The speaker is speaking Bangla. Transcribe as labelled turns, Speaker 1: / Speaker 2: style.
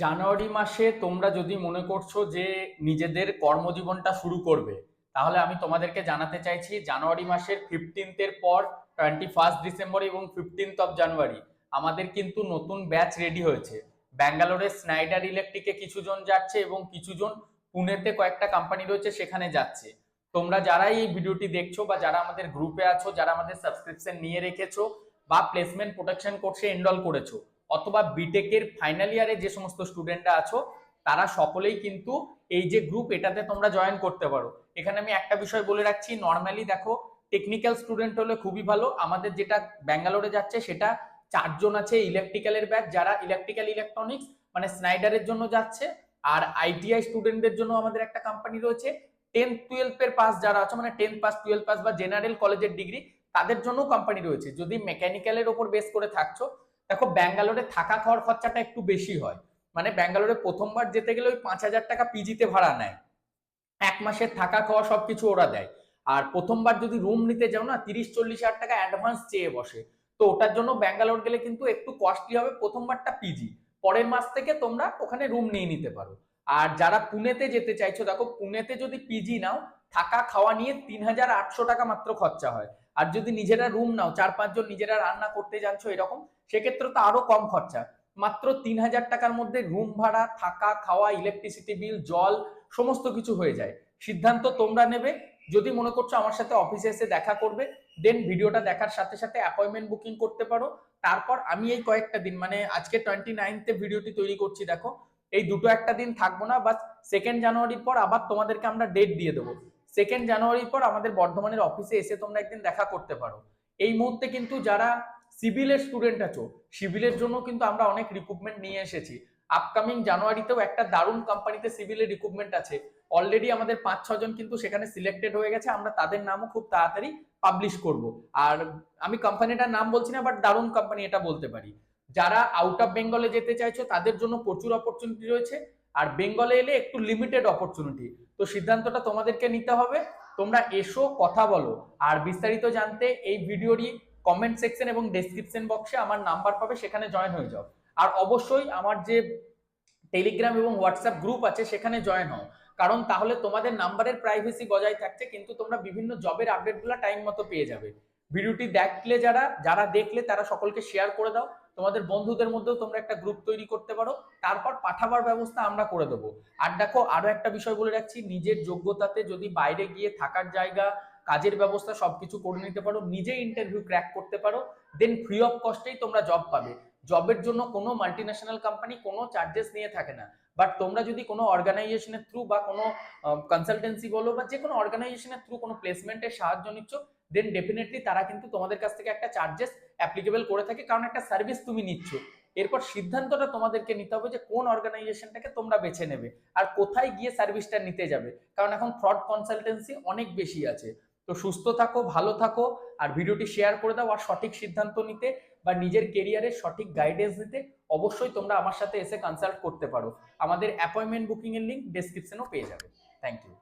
Speaker 1: জানুয়ারি মাসে তোমরা যদি মনে করছ যে নিজেদের কর্মজীবনটা শুরু করবে, তাহলে আমি তোমাদেরকে জানাতে চাইছি জানুয়ারি মাসের ফিফটিন্থের পর টোয়েন্টি ফার্স্ট ডিসেম্বর এবং ফিফটিন্থ অফ জানুয়ারি আমাদের কিন্তু নতুন ব্যাচ রেডি হয়েছে। ব্যাঙ্গালোরের স্নাইডার ইলেকট্রিকে কিছুজন যাচ্ছে এবং কিছুজন পুনেতে কয়েকটা কোম্পানি রয়েছে সেখানে যাচ্ছে। তোমরা যারাই এই ভিডিওটি দেখছ বা যারা আমাদের গ্রুপে আছো, যারা আমাদের সাবস্ক্রিপশন নিয়ে রেখেছো বা প্লেসমেন্ট প্রোটেকশন কোর্সে এনরোল করেছ অথবা বিটেকের ফাইনাল ইয়ারে যে সমস্ত স্টুডেন্টরা আছো, তারা সকলেই কিন্তু এই যে গ্রুপ এটাতে তোমরা জয়েন করতে পারো। এখানে আমি একটা বিষয় বলে রাখছি নর্মালি দেখো টেকনিক্যাল স্টুডেন্ট হলে খুবই ভালো। আমাদের যেটা ব্যাঙ্গালোরে যাচ্ছে, সেটা চারজন আছে ইলেকট্রিক্যালের ব্যাচ যারা ইলেকট্রিক্যাল ইলেকট্রনিক্স মানে স্নাইডারের জন্য যাচ্ছে, আর আইটিআই স্টুডেন্টদের জন্য আমাদের একটা কোম্পানি রয়েছে। টেন্থ টুয়েলভ এর পাস যারা আছে মানে টেন্থ পাস টুয়েলভ পাস বা জেনারেল কলেজের ডিগ্রি তাদের জন্য কোম্পানি রয়েছে। যদি মেকানিক্যালের ওপর বেস করে থাকছো দেখো, ব্যাঙ্গালোরে থাকা খাওয়ার খরচাটা একটু বেশি হয়। মানে ব্যাঙ্গালোরে প্রথমবার যেতে গেলে ওই পাঁচ হাজার টাকা পিজিতে ভাড়া নেয়। এক মাসের থাকা খাওয়া সবকিছু ওরা দেয়। আর প্রথমবার যদি রুম নিতে যাও না, তিরিশ, চল্লিশ হাজার টাকা অ্যাডভান্স চেয়ে বসে। তো ওটার জন্য ব্যাঙ্গালোর গেলে কিন্তু একটু কস্টলি হবে প্রথমবারটা পিজি পরের মাস থেকে তোমরা ওখানে রুম নিয়ে নিতে পারো। আর যারা পুনেতে যেতে চাইছো, দেখো, পুনেতে যদি পিজি নাও থাকা খাওয়া নিয়ে তিন হাজার আটশো টাকা মাত্র খরচা হয়। আর যদি নিজেরা রুম নাও, চার পাঁচজন নিজেরা রান্না করতে জানছো এরকম, সেক্ষেত্রে তো আরও কম খরচা। মাত্র তিন হাজার টাকার মধ্যে রুম ভাড়া, থাকা খাওয়া ইলেকট্রিসিটি বিল জল, সমস্ত কিছু হয়ে যায়। সিদ্ধান্ত তোমরা নেবে, যদি মনে করছ আমার সাথে অফিসে এসে দেখা করবে দেন ভিডিওটা দেখার সাথে সাথে অ্যাপয়েন্টমেন্ট বুকিং করতে পারো। তারপর আমি এই কয়েকটা দিন মানে আজকে টোয়েন্টি নাইনথে ভিডিওটি তৈরি করছি, দেখো। এই দুটো একটা দিন থাকব না, বাস সেকেন্ড জানুয়ারির পর আবার তোমাদেরকে আমরা ডেট দিয়ে দেবো। সেকেন্ড জানুয়ারির পর আমাদের বর্ধমানের অফিসে এসে তোমরা একদিন দেখা করতে পারো। এই মুহূর্তে কিন্তু যারা সিভিলের স্টুডেন্ট আছো সিভিলের জন্য কিন্তু আমরা অনেক রিক্রুটমেন্ট নিয়ে এসেছি। আপকামিং জানুয়ারিতেও একটা দারুণ কোম্পানিতে সিভিলের রিক্রুটমেন্ট আছে। অলরেডি আমাদের পাঁচ ছজন কিন্তু সেখানে সিলেক্টেড হয়ে গেছে। আমরা তাদের নামও খুব তাড়াতাড়ি পাবলিশ করব। আর আমি কোম্পানিটার নাম বলছি না বাট দারুণ কোম্পানি এটা বলতে পারি। যারা আউট অফ বেঙ্গলে যেতে চাইছো, তাদের জন্য প্রচুর অপরচুনিটি রয়েছে। আর বেঙ্গলে এলে একটু লিমিটেড অপরচুনিটি তো সিদ্ধান্তটা তোমাদেরকে নিতে হবে। তোমরা এসো, কথা বলো। আর বিস্তারিত জানতে এই ভিডিওরই কমেন্ট সেকশন এবং ডেসক্রিপশন বক্সে আমার নাম্বার পাবে, সেখানে জয়েন হয়ে যাও। আর অবশ্যই আমার যে টেলিগ্রাম এবং হোয়াটসঅ্যাপ গ্রুপ আছে, সেখানে জয়েন হও। কারণ তাহলে তোমাদের নাম্বারের প্রাইভেসি বজায় থাকছে, কিন্তু তোমরা বিভিন্ন জবের আপডেটগুলো টাইম মতো পেয়ে যাবে। ভিডিওটি দেখলে যারা যারা দেখলে তারা সকলকে শেয়ার করে দাও। তোমাদের বন্ধুদের মধ্যেও তোমরা একটা গ্রুপ তৈরি করতে পারো। তারপর পাঠাবার ব্যবস্থা আমরা করে দেবো। আর দেখো, আরও একটা বিষয় বলে রাখছি, নিজের যোগ্যতাতে যদি বাইরে গিয়ে থাকার জায়গা, কাজের ব্যবস্থা সবকিছু করে নিতে পারো, নিজে ইন্টারভিউ ক্র্যাক করতে পারো দেন ফ্রি অফ কস্টেই তোমরা জব পাবে। জবের জন্য কোনো মাল্টিন্যাশনাল কোম্পানি কোনো চার্জেস নিয়ে থাকে না। বাট তোমরা যদি কোনো অর্গানাইজেশনের থ্রু বা কোনো কনসালটেন্সি বলো বা যে কোনো অর্গানাইজেশনের থ্রু কোনো প্লেসমেন্টের সাহায্য নিচ্ছ দেন ডেফিনেটলি তারা কিন্তু তোমাদের কাছ থেকে একটা চার্জেস অ্যাপ্লিকেবল করে থাকে, কারণ একটা সার্ভিস তুমি নিচ্ছ। এরপর সিদ্ধান্তটা তোমাদেরকে নিতে হবে যে কোন অর্গানাইজেশনটাকে তোমরা বেছে নেবে আর কোথায় গিয়ে সার্ভিসটা নিতে যাবে। কারণ এখন ফ্রড কনসালটেন্সি অনেক বেশি আছে। তো সুস্থ থাকো, ভালো থাকো আর ভিডিওটি শেয়ার করে দাও আর সঠিক সিদ্ধান্ত নিতে বা নিজের কেরিয়ারের সঠিক গাইডেন্স দিতে অবশ্যই তোমরা আমার সাথে এসে কনসাল্ট করতে পারো। আমাদের অ্যাপয়েন্টমেন্ট বুকিং এর লিঙ্ক ডেসক্রিপশনেও পেয়ে যাবে। Thank you